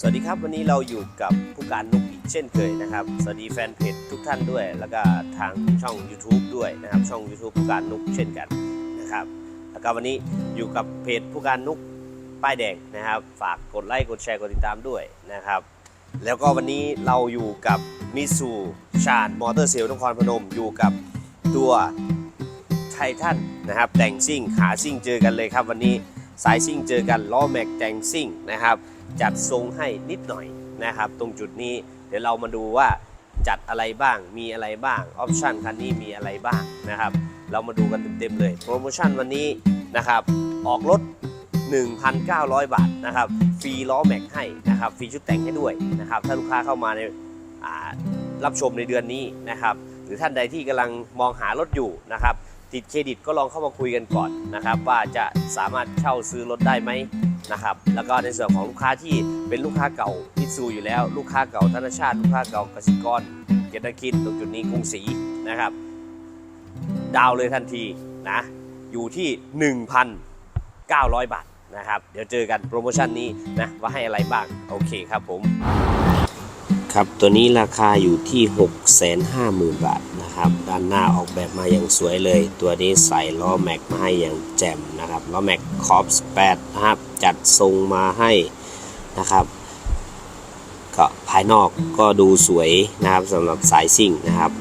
สวัสดีครับวันนี้เราอยู่กับผู้การนุกอีกเช่นเคยนะครับ สวัสดีแฟนเพจทุกท่านด้วย แล้วก็ทางช่อง YouTube ด้วยนะครับ ช่อง YouTube ผู้การนุกเช่นกันนะครับ แล้วก็วันนี้อยู่กับเพจผู้การนุกป้ายแดงนะครับ ฝากกดไลค์กดแชร์กดติดตามด้วยนะครับ แล้วก็วันนี้เราอยู่กับมิสูชาญมอเตอร์เซลล์นครพนมอยู่กับตัวไททันนะครับแต่งซิ่งขาซิ่งเจอกันเลยครับ วันนี้สายซิ่งเจอกันล้อแม็กแต่งซิ่งนะครับ จัดทรงให้นิดหน่อยนะครับ ตรงจุดนี้เดี๋ยวเรามาดูว่าจัดอะไรบ้าง มีอะไรบ้าง ออปชันคันนี้มีอะไรบ้างนะครับ เรามาดูกันเต็มๆเลย โปรโมชั่นวันนี้นะครับ ออกรถ 1,900 บาทนะครับ ฟรีล้อแม็กให้นะครับ ฟรีชุดแต่งให้ด้วยนะครับ ถ้าลูกค้าเข้ามาในรับชมในเดือนนี้นะครับ หรือท่านใดที่กำลังมองหารถอยู่นะครับ ติดเครดิตก็ลองเข้ามาคุยกันก่อนนะครับ ว่าจะสามารถเช่าซื้อรถได้ไหม นะครับ แล้วก็ในส่วนของลูกค้าที่เป็นลูกค้าเก่ามิตซูอยู่แล้ว ลูกค้าเก่าธนชาติ ลูกค้าเก่ากสิกรเกียรติคิดตรงจุดนี้กรุงศรีนะครับ ดาวเลยทันทีนะอยู่ที่ 1,900 บาทนะครับ เดี๋ยวเจอกันโปรโมชั่นนี้นะว่าให้อะไรบ้าง โอเคครับผม ครับตัวนี้ราคาอยู่ที่ 650,000 บาทนะครับ ด้านหน้าออกแบบมาอย่างสวยเลย ตัวนี้ใส่ล้อแม็กมาให้อย่างแจ่มนะครับล้อแม็กคอปส8นะครับจัดทรงมาให้นะครับก็ภายนอกก็ดูสวยนะครับสำหรับสายซิ่งนะครับ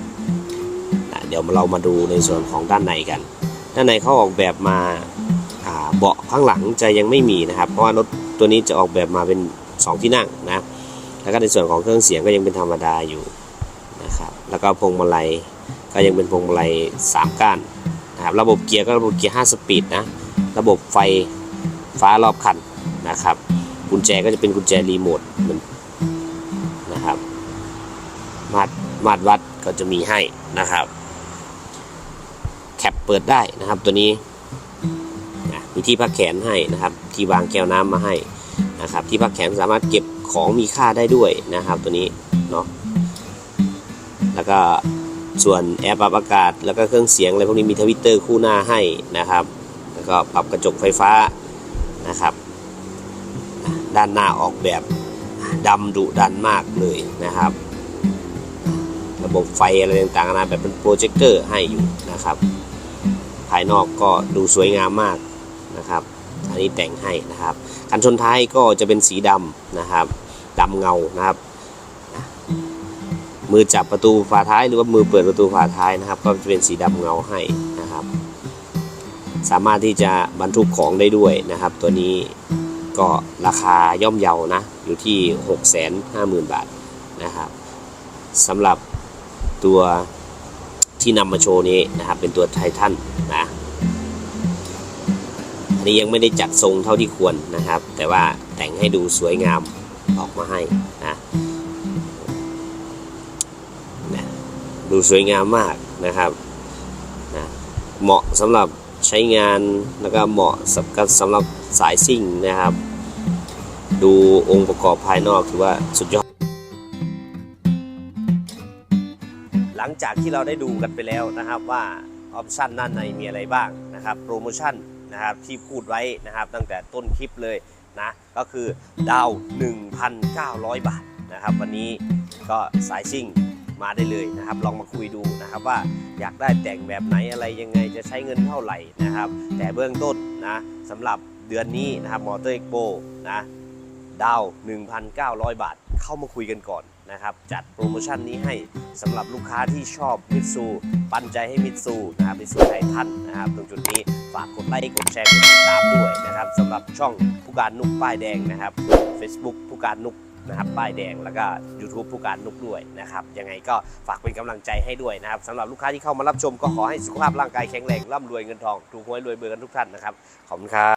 นะเดี๋ยวเรามาดูในส่วนของด้านในกัน ด้านในเขาออกแบบมาอ่าเบาะข้างหลังจะยังไม่มีนะครับ เพราะว่ารถตัวนี้จะออกแบบมาเป็น 2 ที่นั่งนะ แล้วก็ในส่วนของเครื่องเสียงก็ยังเป็นธรรมดาอยู่นะครับ แล้วก็พวงมาลัยก็ยังเป็นพวงมาลัย3ก้านนะครับ ระบบเกียร์ก็ระบบเกียร์5สปีดนะ ระบบไฟฟ้ารอบคันนะครับ กุญแจก็จะเป็นกุญแจรีโมทเหมือนนะครับมาดมาดวัดก็จะมีให้นะครับ แคปเปิดได้นะครับตัวนี้มีที่พักแขนให้นะครับ ที่วางแก้วน้ำมาให้ นะครับ ที่พักแขนสามารถเก็บของมีค่าได้ด้วยนะครับตัวนี้เนาะแล้วก็ส่วนแอร์ปรับอากาศ แล้วก็เครื่องเสียงอะไรพวกนี้มีทวิตเตอร์คู่หน้าให้นะครับ แล้วก็ปรับกระจกไฟฟ้านะครับ ด้านหน้าออกแบบดำดุดันมากเลยนะครับ ระบบไฟอะไรต่างๆนานแบบเป็นโปรเจคเตอร์ให้อยู่นะครับ ภายนอกก็ดูสวยงามมากนะครับ อันนี้แต่งให้นะครับกันชนท้ายก็จะเป็นสีดำนะครับดำเงานะครับมือจับประตูฝาท้ายหรือว่ามือเปิดประตูฝาท้ายนะครับ ก็จะเป็นสีดำเงาให้นะครับ สามารถที่จะบรรทุกของได้ด้วยนะครับ ตัวนี้ก็ราคาย่อมเยานะอยู่ที่ 650,000 บาทนะครับสำหรับตัวที่นำมาโชว์นี้นะครับ เป็นตัวไททันนะ นี้ยังไม่ได้จัดทรงเท่าที่ควรนะครับ แต่ว่าแต่งให้ดูสวยงามออกมาให้นะนะดูสวยงามมากนะครับนะเหมาะสำหรับใช้งานแล้วก็เหมาะสำหรับสำหรับสายซิ่งนะครับ ดูองค์ประกอบภายนอกถือว่าสุดยอด หลังจากที่เราได้ดูกันไปแล้วนะครับว่าออปชันด้านในมีอะไรบ้างนะครับ โปรโมชั่น นะครับที่พูดไว้นะครับตั้งแต่ต้นคลิปเลยนะก็คือดาว 1,900 บาทนะครับ วันนี้ก็สายซิ่งมาได้เลยนะครับ ลองมาคุยดูนะครับว่าอยากได้แต่งแบบไหนอะไรยังไงจะใช้เงินเท่าไหร่นะครับ แต่เบื้องต้นนะสำหรับเดือนนี้นะครับมอเตอร์เอ็กโปนะดาว 1,900 บาท เข้ามาคุยกันก่อน นะครับ จัดโปรโมชั่นนี้ให้สำหรับลูกค้าที่ชอบมิตซู ปันใจให้มิตซูนะครับมิตซูไททันนะครับตรงจุดนี้ฝากกดไลค์กดแชร์กดติดตามด้วยนะครับสำหรับช่องผู้การนุกป้ายแดงนะครับ Facebook ผู้การนุกนะครับป้ายแดงแล้วก็ YouTube ผู้การนุกด้วยนะครับยังไงก็ฝากเป็นกำลังใจให้ด้วยนะครับสำหรับลูกค้าที่เข้ามารับชมก็ขอให้สุขภาพร่างกายแข็งแรงร่ำรวยเงินทอง ถูกหวยรวยเบอร์กันทุกท่านนะครับ ขอบคุณครับ